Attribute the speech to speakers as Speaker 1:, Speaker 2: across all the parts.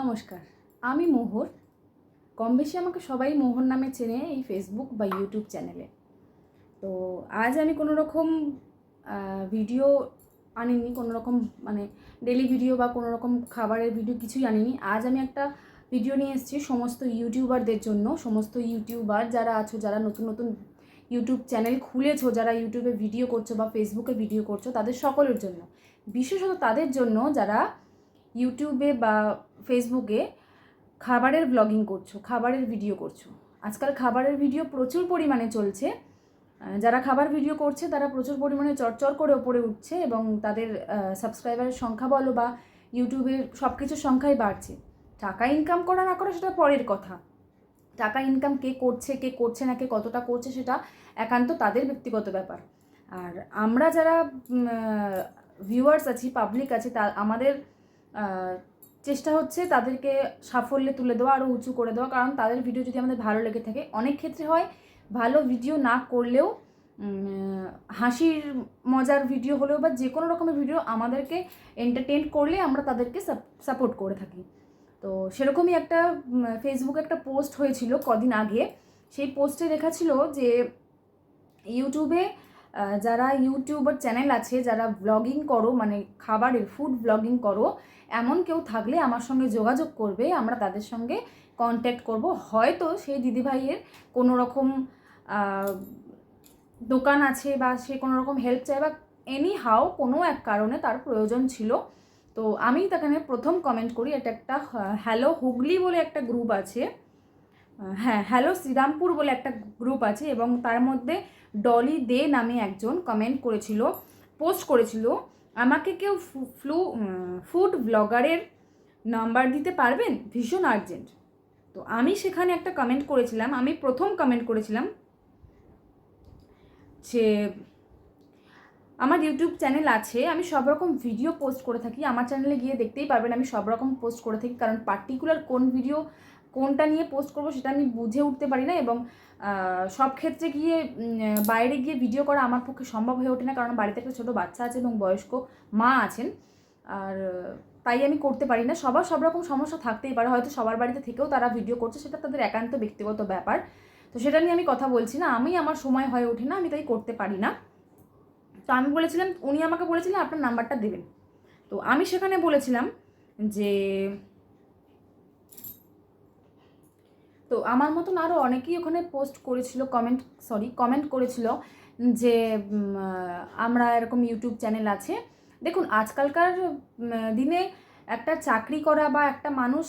Speaker 1: নমস্কার, আমি মোহর। কম বেশি আমাকে সবাই মোহর নামে চেনে এই ফেসবুক বা ইউটিউব চ্যানেলে তো আজ আমি কোনো রকম ভিডিও আনিনি, কোনো রকম মানে ডেলি ভিডিও বা কোনো রকম খাবারের ভিডিও কিছুই আনিনি। আজ আমি একটা ভিডিও নিয়ে এসেছি সমস্ত ইউটিউবারদের জন্য, সমস্ত ইউটিউবার যারা আছো, যারা নতুন নতুন ইউটিউব চ্যানেল খুলেছো, যারা ইউটিউবে ভিডিও করছ বা ফেসবুকে ভিডিও করছ, তাদের সকলের জন্য। বিশেষত তাদের জন্য যারা ইউটিউবে বা ফেসবুকে খাবারের ব্লগিং করছ, খাবারের ভিডিও করছ। আজকাল খাবারের ভিডিও প্রচুর পরিমাণে চলছে। যারা খাবার ভিডিও করছে, তারা প্রচুর পরিমাণে চরচর করে ওপরে উঠছে এবং তাদের সাবস্ক্রাইবারের সংখ্যা বলো বা ইউটিউবের সব কিছুর সংখ্যাই বাড়ছে। টাকা ইনকাম করা না করা সেটা পরের কথা। টাকা ইনকাম কে করছে কে করছে না, কে কতটা করছে সেটা একান্ত তাদের ব্যক্তিগত ব্যাপার। আর আমরা যারা ভিউয়ার্স আছি পাবলিক আছি, তা আমাদের চেষ্টা হচ্ছে তাদেরকে সাফল্যে তুলে দেওয়া আরও উঁচু করে দেওয়া। কারণ তাদের ভিডিও যদি আমাদের ভালো লেগে থাকে, অনেক ক্ষেত্রে হয় ভালো ভিডিও না করলেও হাসির মজার ভিডিও হলেও বা যে কোনো রকমের ভিডিও আমাদেরকে এন্টারটেন করলে আমরা তাদেরকে সাপোর্ট করে থাকি। তো সেরকমই একটা ফেসবুকে একটা পোস্ট হয়েছিল কদিন আগে। সেই পোস্টে লেখা ছিল যে ইউটিউবে যারা ইউটিউবার চ্যানেল আছে, যারা ব্লগিং করো মানে খাবারের ফুড ব্লগিং করো, এমন কেউ থাকলে আমার সঙ্গে যোগাযোগ করবে, আমরা তাদের সঙ্গে কন্ট্যাক্ট করব। হয়তো সেই দিদিভাইয়ের কোনো রকম দোকান আছে বা সে কোনো রকম হেল্প চায় বা এনি হাও কোনো এক কারণে তার প্রয়োজন ছিল। তো আমি তাখানে প্রথম কমেন্ট করি, এটা একটা হ্যালো হুগলি বলে একটা গ্রুপ আছে। হ্যাঁ হ্যালো শ্রীরামপুর বলে একটা গ্রুপ আছে এবং তার মধ্যে ডলি দে নামে একজন কমেন্ট করেছিল পোস্ট করেছিল। আমাকে কেউ ফ্লু ফুড ব্লগারের নাম্বার দিতে পারবেন? ভীষণ আর্জেন্ট তো আমি সেখানে একটা কমেন্ট করেছিলাম, আমি প্রথম কমেন্ট করেছিলাম যে আমার ইউটিউব চ্যানেল আছে, আমি সব রকম ভিডিও পোস্ট করে থাকি, আমার চ্যানেলে গিয়ে দেখতেই পারবেন আমি সব রকম পোস্ট করে থাকি, কারণ পার্টিকুলার কোন ভিডিও কোনটা নিয়ে পোস্ট করব সেটা আমি বুঝে উঠতে পারি না এবং সব ক্ষেত্রে গিয়ে বাইরে গিয়ে ভিডিও করা আমার পক্ষে সম্ভব হয়ে ওঠে না কারণ বাড়িতে একটা ছোটো বাচ্চা আছে এবং বয়স্ক মা আছেন। আর, তাই আমি করতে পারি না। সবার সব রকম সমস্যা থাকতেই পারে। হয়তো সবার বাড়িতে থেকেও তারা ভিডিও করছে, সেটা তাদের একান্ত ব্যক্তিগত ব্যাপার। তো সেটা নিয়ে আমি কথা বলছি না। আমি আমার সময় হয়ে ওঠে না, আমি তাই করতে পারি না। তো আমি বলেছিলাম, উনি আমাকে বলেছিলেন, আপনার নাম্বারটা দেবেন। তো আমি সেখানে বলেছিলাম যে তো আমার মতন আরও অনেকেই ওখানে পোস্ট করেছিল কমেন্ট সরি কমেন্ট করেছিল যে আমরা এরকম ইউটিউব চ্যানেল আছে। দেখুন, আজকালকার দিনে একটা চাকরি করা বা একটা মানুষ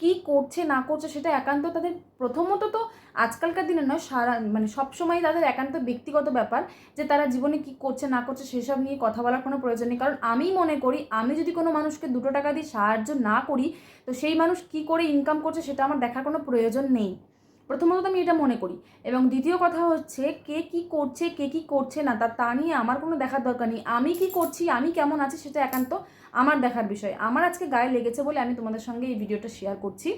Speaker 1: কি করছে, না করছে সেটা একান্ত তাদের প্রথমত তো আজকালকার দিনে নয়, সারা মানে সবসময় তাদের একান্ত ব্যক্তিগত ব্যাপার যে তারা জীবনে কি করছে, না করছে সেসব নিয়ে কথা বলার কোনো প্রয়োজন নেই। কারণ আমি মনে করি, আমি যদি কোনো মানুষকে দুটো টাকা দিয়ে সাহায্য না করি, তো সেই মানুষ কি করে ইনকাম করছে সেটা আমার দেখার কোনো প্রয়োজন নেই। প্রথমত আমি এটা মনে করি। এবং দ্বিতীয় কথা হচ্ছে, কে কি করছে, কে কি করছে না, তা তা নিয়ে আমার কোনো দেখার দরকার নেই। আমি কি করছি, আমি কেমন আছি, সেটা একান্ত আমার দেখার বিষয়। আমার আজকে গায়ে লেগেছে বলে আমি তোমাদের সঙ্গে এই ভিডিওটা শেয়ার করছি।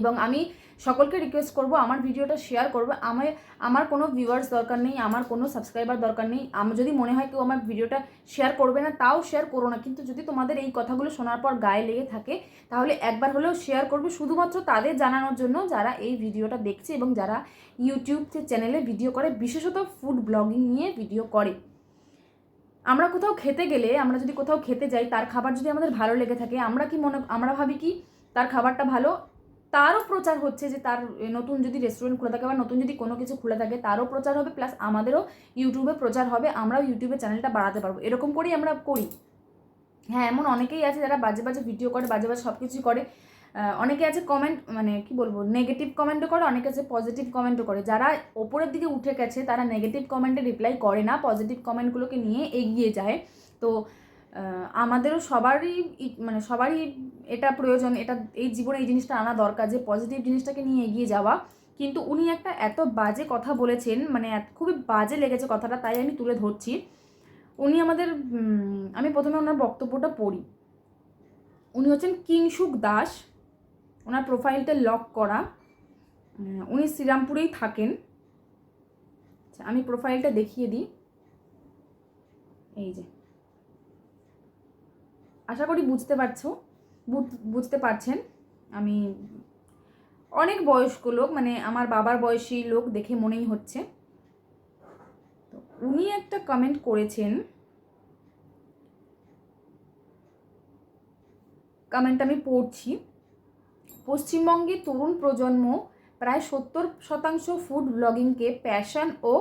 Speaker 1: এবং আমি সকলকে রিকোয়েস্ট করব, আমার ভিডিওটা শেয়ার করব। আমার আমার কোনো ভিউয়ার্স দরকার নেই, আমার কোনো সাবস্ক্রাইবার দরকার নেই। আমার যদি মনে হয় কেউ আমার ভিডিওটা শেয়ার করবে না, তাও শেয়ার করো না। কিন্তু যদি তোমাদের এই কথাগুলো শোনার পর গায়ে লেগে থাকে, তাহলে একবার হলেও শেয়ার করবে। শুধুমাত্র তাদের জানানোর জন্য যারা এই ভিডিওটা দেখছে এবং যারা ইউটিউব চ্যানেলে ভিডিও করে, বিশেষত ফুড ব্লগিং নিয়ে ভিডিও করে। আমরা কোথাও খেতে গেলে, আমরা যদি কোথাও খেতে যাই, তার খাবার যদি আমাদের ভালো লেগে থাকে, আমরা কি মনে, আমরা ভাবি কি, তার খাবারটা ভালো? তারও প্রচার হচ্ছে যে তার নতুন যদি রেস্টুরেন্ট খুলে থাকে বা নতুন যদি কোনো কিছু খুলে থাকে তারও প্রচার হবে প্লাস আমাদেরও ইউটিউবে প্রচার হবে আমরাও ইউটিউবে চ্যানেলটা বাড়াতে পারব। এরকম করেই আমরা করি। হ্যাঁ এমন অনেকেই আছে যারা বাজে বাজে ভিডিও করে বাজে বাজে সব কিছুই করে। আহ, অনেকে আছে কমেন্ট মানে কি বলব নেগেটিভ কমেন্টও করে অনেকে আছে পজিটিভ কমেন্টও করে। যারা ওপরের দিকে উঠে গেছে তারা নেগেটিভ কমেন্টে রিপ্লাই করে না পজিটিভ কমেন্টগুলোকে নিয়ে এগিয়ে যায়। তো আমাদেরও সবারই মানে সবারই এটা প্রয়োজন, এটা, এই জীবনে এই জিনিসটা আনা দরকার যে পজিটিভ জিনিসটাকে নিয়ে এগিয়ে যাওয়া। কিন্তু উনি একটা এত বাজে কথা বলেছেন মানে খুবই বাজে লেগেছে কথাটা, তাই আমি তুলে ধরছি। উনি আমাদের আমি প্রথমে ওনার বক্তব্যটা পড়ি। উনি হচ্ছেন কিংসুক দাস, ওনার প্রোফাইলটা লক করা। উনি শ্রীরামপুরেই থাকেন। আচ্ছা আমি প্রোফাইলটা দেখিয়ে দিই। এই যে। আশা করি বুঝতে পারছ বুঝতে পারছেন। আমি অনেক বয়স্ক লোক মানে আমার বাবার বয়সী লোক দেখে মনেই হচ্ছে। তো উনি একটা কমেন্ট করেছেন। কমেন্ট আমি পড়ছি। পশ্চিমবঙ্গে তরুণ প্রজন্ম প্রায় সত্তর শতাংশ ফুড ব্লগিংকে প্যাশন ও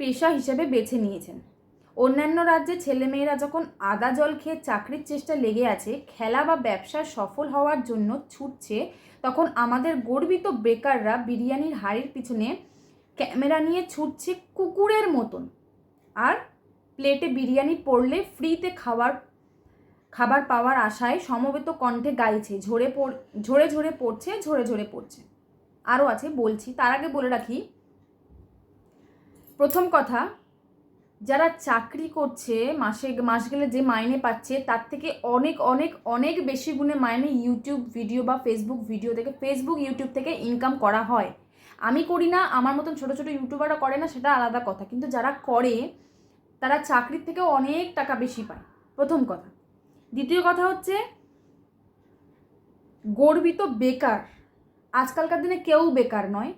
Speaker 1: পেশা হিসেবে বেছে নিয়েছেন। অন্যান্য রাজ্যে ছেলেমেয়েরা যখন আদা জল খেয়ে চাকরির চেষ্টা লেগে আছে, খেলা বা ব্যবসায় সফল হওয়ার জন্য ছুটছে, তখন আমাদের গর্বিত বেকাররা বিরিয়ানির হাড়ির পিছনে ক্যামেরা নিয়ে ছুটছে কুকুরের মতন। আর প্লেটে বিরিয়ানি পড়লে ফ্রিতে খাবার খাবার পাওয়ার আশায় সমবেত কণ্ঠে গাইছে, ঝরে পড়, ঝরে ঝরে পড়ছে, ঝরে ঝরে পড়ছে। আরও আছে, বলছি, তার আগে বলে রাখি, প্রথম কথা যারা চাকরি করছে, মাসে, মাস গেলে যে মাইনে পাচ্ছে, তার থেকে অনেক অনেক অনেক বেশি গুণে মাইনে ইউটিউব ভিডিও বা ফেসবুক ভিডিও থেকে ফেসবুক ইউটিউব থেকে ইনকাম করা হয়। আমি করি না, আমার মতন ছোট, ছোটো ইউটিউবাররা করে না, সেটা আলাদা কথা। কিন্তু যারা করে, তারা চাকরির থেকেও অনেক টাকা বেশি পায়। প্রথম কথা। দ্বিতীয় কথা হচ্ছে, গর্বিত বেকার। আজকালকার দিনে কেউ বেকার নয়।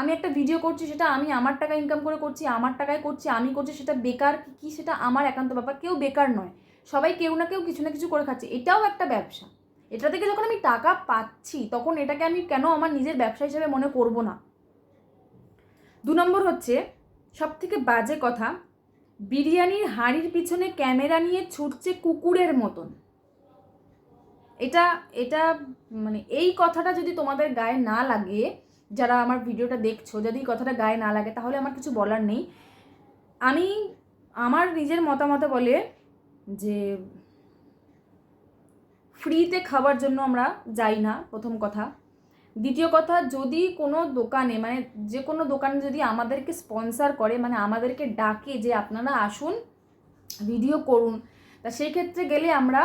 Speaker 1: আমি একটা ভিডিও করছি, সেটা আমি আমার টাকা ইনকাম করে করছি, আমার টাকায় করছি, আমি করছি, সেটা বেকার কি সেটা আমার একান্ত ব্যাপার। কেউ বেকার নয়। সবাই কেউ না কেউ কিছু না কিছু করে খাচ্ছে। এটাও একটা ব্যবসা। এটা থেকে যখন আমি টাকা পাচ্ছি, তখন এটাকে আমি কেন আমার নিজের ব্যবসা হিসেবে মনে করব না? দু নম্বর হচ্ছে সব থেকে বাজে কথা, বিরিয়ানির হাঁড়ির পিছনে ক্যামেরা নিয়ে ছুটছে কুকুরের মতন। এটা এটা মানে এই কথাটা যদি তোমাদের গায়ে না লাগে যারা আমার ভিডিওটা দেখছ, যদি কথাটা গায়ে না লাগে, তাহলে আমার কিছু বলার নেই। আমি আমার নিজের মতামতে বলে যে ফ্রিতে খাবার জন্য আমরা যাই না, প্রথম কথা। দ্বিতীয় কথা, যদি কোনো দোকানে মানে যে কোনো দোকানে যদি আমাদেরকে স্পন্সার করে মানে আমাদেরকে ডাকে যে আপনারা আসুন ভিডিও করুন, তা সেই ক্ষেত্রে গেলে আমরা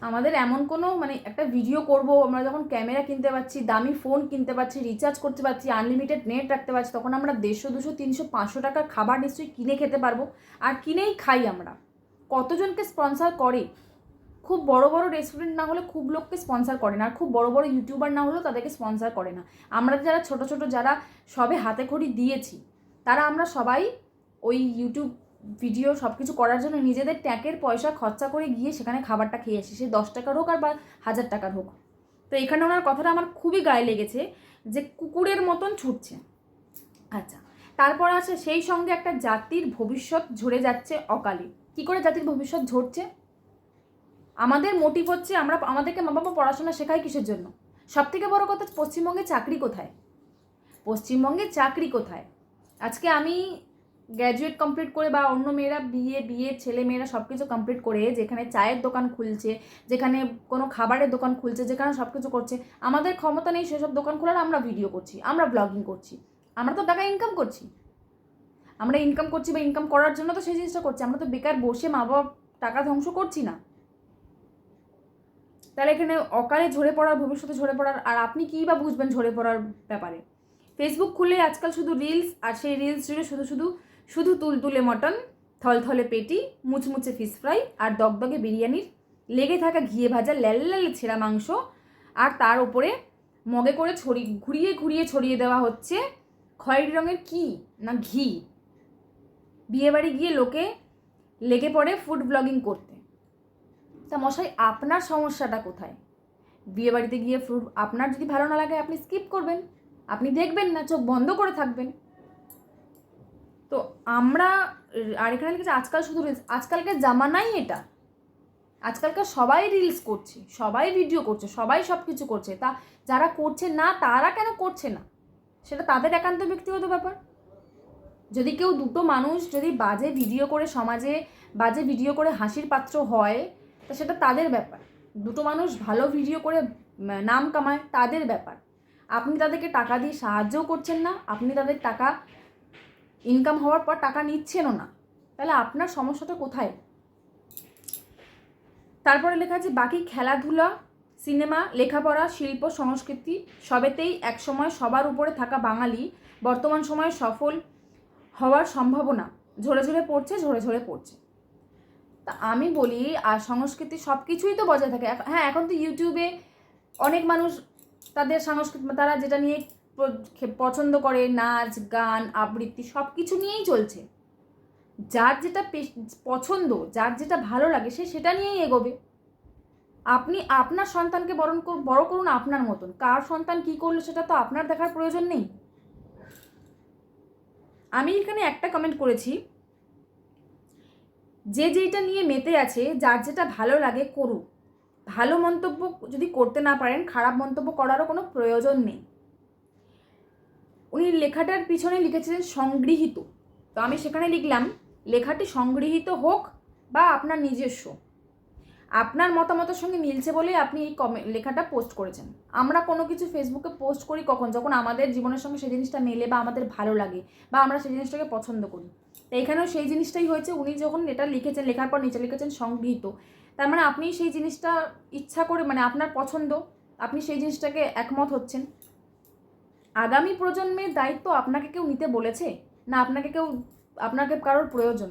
Speaker 1: আমাদের এমন কোনো মানে একটা ভিডিও করব, আমরা যখন ক্যামেরা কিনতে পারছি, দামি ফোন কিনতে পারছি রিচার্জ করতে পারছি আনলিমিটেড নেট রাখতে পারছি, তখন আমরা দেড়শো, দুশো, তিনশো, পাঁচশো টাকার খাবার নিশ্চয়ই কিনে খেতে পারব। আর কিনেই খাই আমরা। কতজনকে স্পন্সার করে? খুব বড় বড় রেস্টুরেন্ট না হলে খুব লোককে স্পন্সার করে না। আর খুব বড় বড় ইউটিউবার না হলেও তাদেরকে স্পন্সার করে না। আমরা যারা ছোট ছোট, যারা সবে হাতে খড়ি দিয়েছি, তারা আমরা সবাই ওই ইউটিউব ভিডিও সব কিছু করার জন্য নিজেদের ট্যাকের পয়সা খরচা করে গিয়ে সেখানে খাবারটা খেয়ে আসি। সে দশ টাকার হোক আর বা হাজার টাকার হোক। তো এখানে ওনার কথাটা আমার খুবই গায়ে লেগেছে যে কুকুরের মতন ছুটছে। আচ্ছা তারপর আছে সেই সঙ্গে একটা জাতির ভবিষ্যৎ ঝরে যাচ্ছে অকালে। কি করে জাতির ভবিষ্যৎ ঝরছে? আমাদের মোটিভ হচ্ছে আমরা, আমাদেরকে মা বাবা পড়াশোনা শেখায় কিসের জন্য? সব থেকে বড় কথা পশ্চিমবঙ্গে চাকরি কোথায়? পশ্চিমবঙ্গে চাকরি কোথায়? আজকে আমি গ্র্যাজুয়েট কমপ্লিট করে বা অন্য মেয়েরা বিয়ে বিয়ে, ছেলে মেয়েরা সব কিছু কমপ্লিট করে যেখানে চায়ের দোকান খুলছে, যেখানে কোনো খাবারের দোকান খুলছে, যেখানে সব কিছু করছে, আমাদের ক্ষমতা নেই সেসব দোকান খোলার, আমরা ভিডিও করছি, আমরা ব্লগিং করছি। আমরা তো টাকা ইনকাম করছি। আমরা ইনকাম করছি বা ইনকাম করার জন্য তো সেই জিনিসটা করছি, আমরা তো বেকার বসে মা বাবা টাকা ধ্বংস করছি না। তাহলে এখানে অকালে ঝরে পড়ার, ভবিষ্যতে ঝরে পড়ার, আর আপনি কী বা বুঝবেন ঝরে পড়ার ব্যাপারে? ফেসবুক খুলে আজকাল শুধু রিলস আর সেই রিলস জুড়ে শুধু শুধু শুধু তুলতুলে মটন, থলথলে পেটি, মুচমুচে ফিশ ফ্রাই আর দগদগে বিরিয়ানির লেগে থাকা ঘিয়ে ভাজা ল্যাল ল্যাল ছেঁড়া মাংস। আর তার ওপরে মগে করে ছড়ি, ঘুরিয়ে ঘুরিয়ে ছড়িয়ে দেওয়া হচ্ছে খয়েরি রঙের কি না ঘি। বিয়েবাড়ি গিয়ে লোকে লেগে পড়ে ফুড ব্লগিং করতে। তা মশাই, আপনার সমস্যাটা কোথায়? বিয়েবাড়িতে গিয়ে ফুড আপনার যদি ভালো না লাগে, আপনি স্কিপ করবেন। আপনি দেখবেন না, চোখ বন্ধ করে থাকবেন। তো আমরা আর এখানে লিখেছে আজকাল শুধু রিলস আজকালকার জামানাই এটা। আজকালকার সবাই রিলস করছে, সবাই ভিডিও করছে, সবাই সব কিছু করছে। তা যারা করছে না, তারা কেন করছে না? সেটা তাদের একান্ত ব্যক্তিগত ব্যাপার। যদি কেউ দুটো মানুষ যদি বাজে ভিডিও করে সমাজে, বাজে ভিডিও করে হাসির পাত্র হয়, তা সেটা তাদের ব্যাপার। দুটো মানুষ ভালো ভিডিও করে নাম কামায়, তাদের ব্যাপার। আপনি তাদেরকে টাকা দিয়ে সাহায্যও করছেন না, আপনি তাদের টাকা ইনকাম হওয়ার পর টাকা নিচ্ছেনও না। তাহলে আপনার সমস্যাটা কোথায়? তারপরে লেখা আছে, বাকি খেলাধুলা, সিনেমা, লেখাপড়া, শিল্প, সংস্কৃতি সবেতেই একসময় সবার উপরে থাকা বাঙালি বর্তমান সময়ে সফল হওয়ার সম্ভাবনা। ঝরে ঝরে পড়ছে, ঝরে ঝরে পড়ছে। তা আমি বলি, আর সংস্কৃতি সব কিছুই তো বজায় থাকে। হ্যাঁ এখন তো ইউটিউবে অনেক মানুষ তাদের সংস্কৃতি, তারা যেটা নিয়ে পছন্দ করে নাচ, গান, আবৃত্তি সব কিছু নিয়েই চলছে। যার যেটা পছন্দ, যার যেটা ভালো লাগে, সে সেটা নিয়েই এগোবে। আপনি আপনার সন্তানকে বরণ বড় করুন আপনার মতন। কার সন্তান কি করল সেটা তো আপনার দেখার প্রয়োজন নেই। আমি এখানে একটা কমেন্ট করেছি। যে যেটা নিয়ে মেতে আছে, যার যেটা ভালো লাগে করুক। ভালো মন্তব্য যদি করতে না পারেন, খারাপ মন্তব্য করারও কোনো প্রয়োজন নেই। উনি লেখাটার পিছনে লিখেছিলেন সংগৃহীত। তো আমি সেখানে লিখলাম, লেখাটি সংগৃহীত হোক বা আপনার নিজস্ব। আপনার মতামতের সঙ্গে মিলছে বলেই আপনি এই কমে, লেখাটা পোস্ট করেছেন। আমরা কোনো কিছু ফেসবুকে পোস্ট করি কখন? যখন আমাদের জীবনের সঙ্গে সেই জিনিসটা মেলে বা আমাদের ভালো লাগে বা আমরা সেই জিনিসটাকে পছন্দ করি। তো এখানেও সেই জিনিসটাই হয়েছে, উনি যখন এটা লিখেছেন, লেখার পর নিচে লিখেছেন সংগৃহীত। তার মানে আপনি সেই জিনিসটা ইচ্ছা করে মানে আপনার পছন্দ, আপনি সেই জিনিসটাকে একমত হচ্ছেন। আগামী প্রজন্মের দায়িত্ব আপনাকে কেউ নিতে বলেছে? না, আপনাকে কেউ, আপনাকে কারোর প্রয়োজন?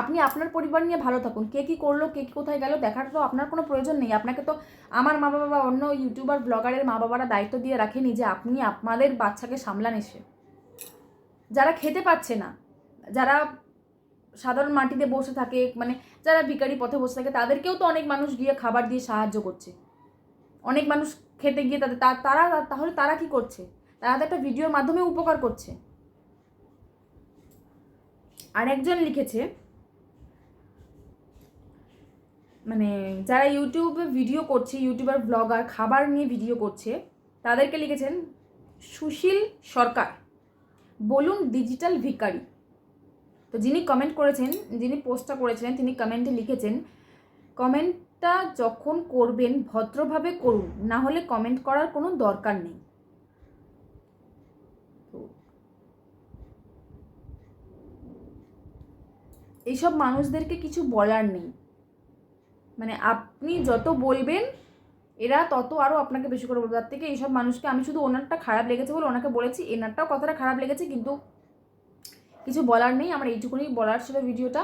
Speaker 1: আপনি আপনার পরিবার নিয়ে ভালো থাকুন। কে কী করল, কে কী কোথায় গেল, দেখার তো আপনার কোনো প্রয়োজন নেই। আপনাকে তো আমার মা বাবা অন্য ইউটিউবার ব্লগারের মা বাবারা দায়িত্ব দিয়ে রাখেনি যে আপনি আপনাদের বাচ্চাকে সামলান এসে। যারা খেতে পাচ্ছে না, যারা সাধারণ মাটিতে বসে থাকে মানে যারা ভিখারি পথে বসে থাকে, তাদেরকেও তো অনেক মানুষ গিয়ে খাবার দিয়ে সাহায্য করছে। অনেক মানুষ খেতে গিয়ে তাদের তারা, তাহলে তারা কি করছে? তারা তো একটা ভিডিওর মাধ্যমে উপকার করছে। আরেকজন লিখেছে মানে যারা ইউটিউবে ভিডিও করছে, ইউটিউবার, ব্লগার, খাবার নিয়ে ভিডিও করছে, তাদেরকে লিখেছেন, সুশীল সরকার, বলুন ডিজিটাল ভিকারি তো যিনি কমেন্ট করেছেন, যিনি পোস্টটা করেছিলেন, তিনি কমেন্টে লিখেছেন কমেন্টটা যখন করবেন, ভদ্রভাবে করুন। না হলে কমেন্ট করার কোনো দরকার নেই। এইসব মানুষদেরকে কিছু বলার নেই। মানে আপনি যত বলবেন, এরা তত আরও আপনাকে বেশি করে বলবে। তার থেকে এইসব মানুষকে আমি শুধু ওনারটা খারাপ লেগেছে বলে ওনাকে বলেছি, এনারটাও কথাটা খারাপ লেগেছে, কিন্তু কিছু বলার নেই। আমার এইটুকুনি বলার ছিল ভিডিওটা।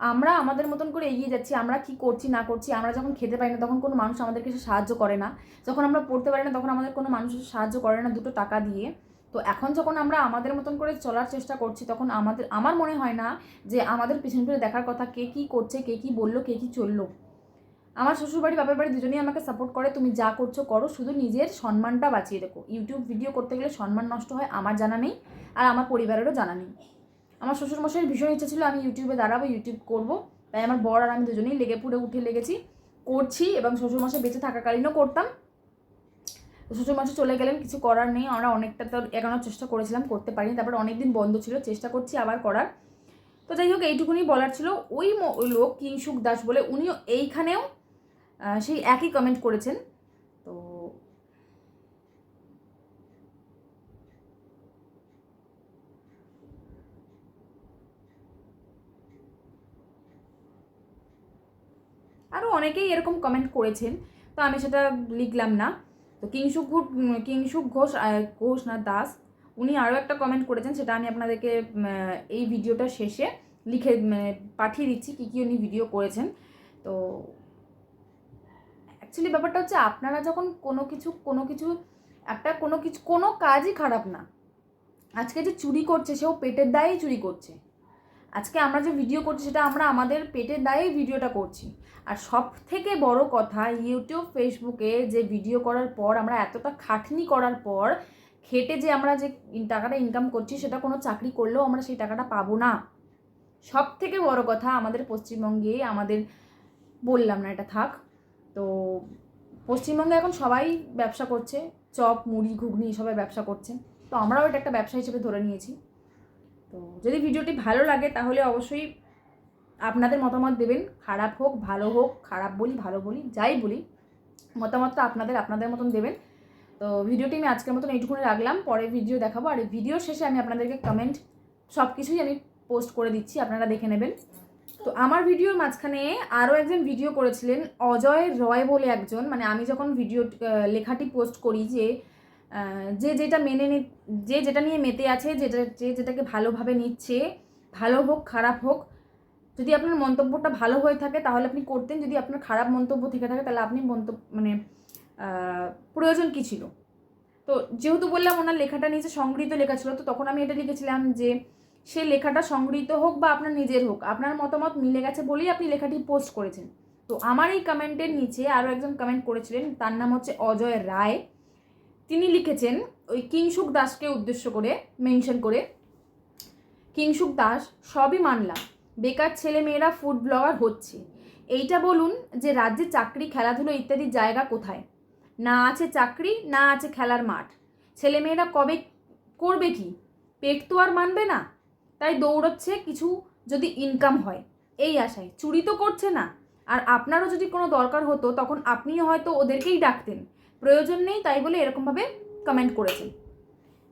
Speaker 1: আমরা আমাদের মতন করে এগিয়ে যাচ্ছি, আমরা কি করছি, না করছি, আমরা যখন খেতে পারি না তখন কোনো মানুষ আমাদেরকে সাহায্য করে না। যখন আমরা পড়তে পারি না তখন আমাদের কোনো মানুষ সাহায্য করে না দুটো টাকা দিয়ে। তো এখন যখন আমরা আমাদের মতন করে চলার চেষ্টা করছি তখন আমাদের, আমার মনে হয় না যে আমাদের পিছন ফিরে দেখার কথা কে কী করছে, কে কী বলল, কে কী চলল। আমার শ্বশুরবাড়ি, বাপের বাড়ি দুজনেই আমাকে সাপোর্ট করে, তুমি যা করছ করো, শুধু নিজের সম্মানটা বাঁচিয়ে দেখো। ইউটিউব ভিডিও করতে গেলে সম্মান নষ্ট হয়, আমার জানা নেই আর আমার পরিবারেরও জানা নেই। আমার শ্বশুরমশাইয়ের ভীষণ ইচ্ছা ছিল আমি ইউটিউবে দাঁড়াবো, ইউটিউব করব। তাই আমার বর আর আমি দুজনেই লেগে পুড়ে উঠে লেগেছি। করছি এবং শ্বশুরমশাই বেঁচে থাকাকালীনও করতাম। শ্বশুরমশাই চলে গেলেন, কিছু করার নেই। আমরা অনেকটা তো এগানোর চেষ্টা করেছিলাম, করতে পারিনি। তারপর অনেক দিন বন্ধ ছিল, চেষ্টা করছি আবার করার। তো যাই হোক, এইটুকুনি বলার ছিল। ওই লোক কিংসুক দাস বলে উনিও এইখানেও সেই একই কমেন্ট করেছেন তো আরও অনেকেই এরকম কমেন্ট করেছেন, তো আমি সেটা লিখলাম না। তো কিংসুক ঘুট কিংসুক ঘোষ ঘোষ না, দাস, উনি আরও একটা কমেন্ট করেছেন, সেটা আমি আপনাদেরকে এই ভিডিওটা শেষে লিখে পাঠিয়ে দিচ্ছি কী কী উনি ভিডিও করেছেন। তো অ্যাকচুয়ালি ব্যাপারটা হচ্ছে আপনারা যখন কোনো কিছু কোনো কিছু, একটা কোনো কিছু, কোনো কাজই খারাপ না। আজকে যে চুরি করছে, সেও পেটের দায়েই চুরি করছে। আজকে আমরা যে ভিডিও করছি সেটা আমরা আমাদের পেটের দায়েই ভিডিওটা করছি। আর সব থেকে বড় কথা ইউটিউব ফেসবুকে যে ভিডিও করার পর, আমরা এতটা খাটনি করার পর, খেটে যে আমরা যে টাকাটা ইনকাম করছি, সেটা কোনো চাকরি করলেও আমরা সেই টাকাটা পাবো না। সব থেকে বড় কথা আমাদের পশ্চিমবঙ্গে, আমাদের, বললাম না এটা থাক, তো পশ্চিমবঙ্গে এখন সবাই ব্যবসা করছে, চপ, মুড়ি, ঘুগনি সবাই ব্যবসা করছে। তো আমরাও এটা একটা ব্যবসা হিসেবে ধরে নিয়েছি। তো যদি ভিডিওটি ভালো লাগে, তাহলে অবশ্যই আপনাদের মতামত দেবেন। খারাপ হোক, ভালো হোক, খারাপ বলি, ভালো বলি, যাই বলি মতামতটা আপনাদের আপনাদের মতন দেবেন। তো ভিডিওটি আমি আজকের মতন এইটুকুনি রাখলাম। পরে ভিডিও দেখাবো। আর এই ভিডিও শেষে আমি আপনাদেরকে কমেন্ট সব কিছুই আমি পোস্ট করে দিচ্ছি, আপনারা দেখে নেবেন। তো আমার ভিডিওর মাঝখানে আরও একজন ভিডিও করেছিলেন, অজয় রয় বলে একজন। মানে আমি যখন ভিডিও লেখাটি পোস্ট করি যে যে যেটা মেনে নি যে যেটা নিয়ে মেতে আছে যেটা যে যেটাকে ভালোভাবে নিচ্ছে, ভালো হোক, খারাপ হোক, যদি আপনার মন্তব্যটা ভালো হয়ে থাকে, তাহলে আপনি করতেন। যদি আপনার খারাপ মন্তব্য থেকে থাকে, তাহলে আপনি মন্তব্য মানে প্রয়োজন কী ছিল? তো যেহেতু বললাম ওনার লেখাটা নিচে সংগৃহীত লেখা ছিল, তো তখন আমি এটা লিখেছিলাম যে, সে লেখাটা সংগৃহীত হোক বা আপনার নিজের হোক, আপনার মতামত মিলে গেছে বলেই আপনি লেখাটি পোস্ট করেছেন। তো আমার এই কমেন্টের নিচে আরও একজন কমেন্ট করেছিলেন, তার নাম হচ্ছে অজয় রায়। তিনি লিখেছেন, ওই কিংসুক দাসকে উদ্দেশ্য করে, মেনশন করে কিংসুক দাস, সবই মানলাম, বেকার ছেলেমেয়েরা ফুড ব্লগার হচ্ছে। এইটা বলুন যে রাজ্যে চাকরি, খেলাধুলো ইত্যাদি জায়গা কোথায়? না আছে চাকরি, না আছে খেলার মাঠ। ছেলেমেয়েরা কবে করবে কি? পেট তো আর মানবে না। তাই দৌড়চ্ছে কিছু যদি ইনকাম হয়। এই আশায়। চুরি তো করছে না। আর আপনারও যদি কোনো দরকার হতো, তখন আপনিও হয়তো ওদেরকেই ডাকতেন। প্রয়োজন নেই তাই বলে এরকমভাবে কমেন্ট করেছেন।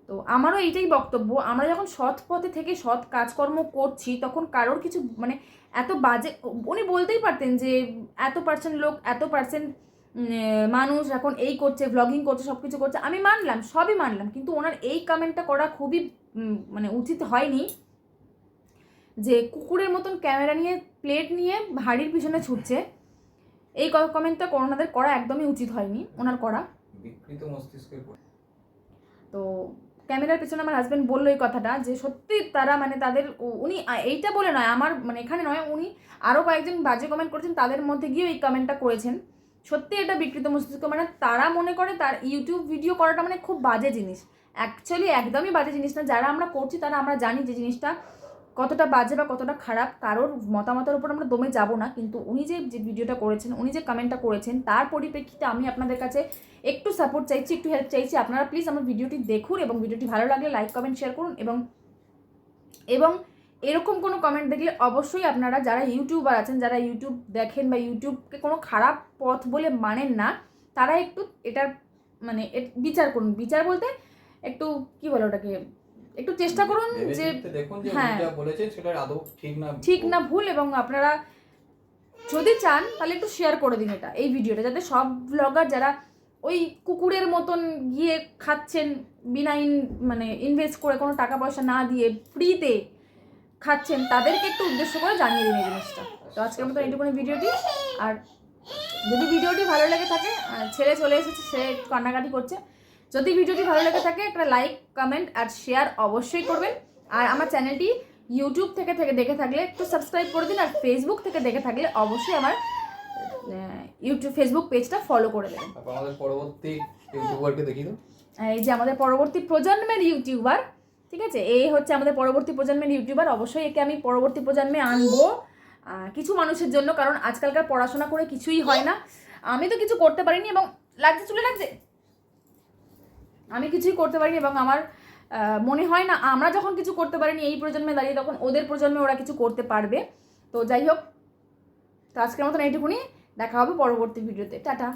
Speaker 1: তো আমারও এইটাই বক্তব্য, আমরা যখন সৎ পথে থেকে সৎ কাজকর্ম করছি, তখন কারোর কিছু মানে এত বাজে, উনি বলতেই পারতেন যে এত পার্সেন্ট লোক, এত পার্সেন্ট মানুষ এখন এই করছে ভ্লগিং করছে সব কিছু করছে, আমি মানলাম, সবই মানলাম, কিন্তু ওনার এই কমেন্টটা করা খুবই মানে উচিত হয়নি যে কুকুরের মতন ক্যামেরা নিয়ে প্লেট নিয়ে, হাড়ির পিছনে ছুটছে। এই কমেন্টটা করোনাদের করা একদমই উচিত হয়নি ওনার করা।
Speaker 2: বিকৃত মস্তিষ্কের
Speaker 1: তো ক্যামেরার পেছনে আমার হাজব্যান্ড বলল এই কথাটা যে সত্যি তারা মানে তাদের উনি এইটা বলে নয় আমার মানে এখানে নয় উনি আরও কয়েকজন বাজে কমেন্ট করেছেন তাদের মধ্যে গিয়েও এই কমেন্টটা করেছেন। সত্যি এটা বিকৃত মস্তিষ্ক মানে তারা মনে করে তার ইউটিউব ভিডিও করাটা মানে খুব বাজে জিনিস। অ্যাকচুয়ালি একদমই বাজে জিনিস না যারা আমরা করছি তারা আমরা জানি যে জিনিসটা কতটা বাজে বা কতটা খারাপ কারোর মতামতের উপর আমরা দমে যাব না, কিন্তু উনি যে যে ভিডিওটা করেছেন, উনি যে কমেন্টটা করেছেন, তার পরিপ্রেক্ষিতে আমি আপনাদের কাছে একটু সাপোর্ট চাইছি, একটু হেল্প চাইছি। আপনারা প্লিজ আমার ভিডিওটি দেখুন এবং ভিডিওটি ভালো লাগলে লাইক কমেন্ট শেয়ার করুন এবং এবং এরকম কোনো কমেন্ট দেখলে অবশ্যই আপনারা যারা ইউটিউবার আছেন, যারা ইউটিউব দেখেন বা ইউটিউবকে কোনো খারাপ পথ বলে মানেন না, তারা একটু এটার মানে বিচার করুন। বিচার বলতে একটু কি বলে ওটাকে? একটু চেষ্টা করুন যে হ্যাঁ।
Speaker 2: বলেছেন সেটা আদৌ ঠিক না
Speaker 1: ঠিক না ভুল এবং আপনারা যদি চান তাহলে একটু শেয়ার করে দিন এটা এই ভিডিওটা যাতে সব ব্লগার যারা ওই কুকুরের মতন গিয়ে খাচ্ছেন বিনা ইন মানে ইনভেস্ট করে কোনো টাকা পয়সা না দিয়ে ফ্রিতে খাচ্ছেন তাদেরকে একটু উদ্দেশ্য করে জানিয়ে দিন এই জিনিসটা। তো আজকের মতো এইটুকুনি ভিডিওটি আর যদি ভিডিওটি ভালো লেগে থাকে ছেলে চলে এসেছে সে একটু কান্নাকাটি করছে যদি ভিডিওটি ভালো লেগে থাকে একটা লাইক কমেন্ট আর শেয়ার অবশ্যই করবেন। আর আমার চ্যানেলটি ইউটিউব থেকে থেকে দেখে থাকলে একটু সাবস্ক্রাইব করে দিন আর ফেসবুক থেকে দেখে থাকলে অবশ্যই আমার ইউটিউব ফেসবুক পেজটা ফলো করে দেবেন।
Speaker 2: আমাদের পরবর্তী ইউটিউবারকে দেখি
Speaker 1: এই যে আমাদের পরবর্তী প্রজন্মের ইউটিউবার ঠিক আছে? এই হচ্ছে আমাদের পরবর্তী প্রজন্মের ইউটিউবার অবশ্যই একে আমি পরবর্তী প্রজন্মে আনব। কিছু মানুষের জন্য কারণ আজকালকার পড়াশোনা করে কিছুই হয় না। আমি তো কিছু করতে পারিনি এবং লাগছে চলে লাগছে। আমি কিছুই করতে পারিনি এবং আমার মনে হয় না, আমরা যখন কিছু করতে পারিনি, এই প্রজন্মে দাঁড়িয়ে তখন ওদের প্রজন্মে ওরা কিছু করতে পারবে। তো যাই হোক, তো আজকের মতন এইটুকুনি, দেখা হবে পরবর্তী ভিডিওতে টাটা।